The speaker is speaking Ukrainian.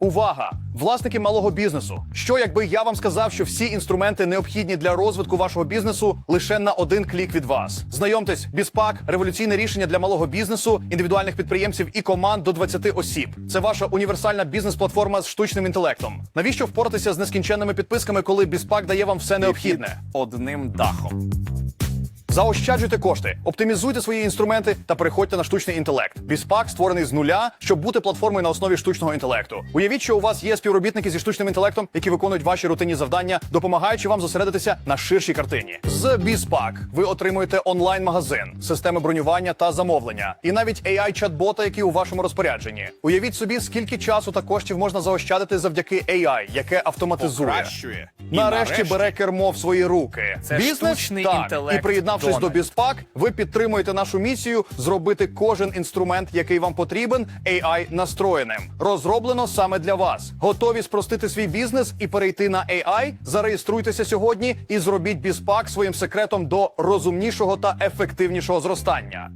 Увага! Власники малого бізнесу. Що якби я вам сказав, що всі інструменти необхідні для розвитку вашого бізнесу лише на один клік від вас? Знайомтесь, Біспак революційне рішення для малого бізнесу, індивідуальних підприємців і команд до 20 осіб. Це ваша універсальна бізнес-платформа з штучним інтелектом. Навіщо впоратися з нескінченними підписками, коли Біспак дає вам все необхідне? одним дахом. Заощаджуйте кошти, оптимізуйте свої інструменти та переходьте на штучний інтелект. Біспак створений з нуля, щоб бути платформою на основі штучного інтелекту. Уявіть, що у вас є співробітники зі штучним інтелектом, які виконують ваші рутинні завдання, допомагаючи вам зосередитися на ширшій картині. З Біспак ви отримуєте онлайн-магазин, системи бронювання та замовлення, і навіть AI-чат-бота, який у вашому розпорядженні. Уявіть собі, скільки часу та коштів можна заощадити завдяки AI, яке автоматизує. Покращує. І Нарешті, бере кермо в свої руки. Це Бізнес штучний так. інтелект і приєднавшись до Біспак, ви підтримуєте нашу місію зробити кожен інструмент, який вам потрібен, AI настроєним. Розроблено саме для вас. Готові спростити свій бізнес і перейти на AI? Зареєструйтеся сьогодні і зробіть Біспак своїм секретом до розумнішого та ефективнішого зростання.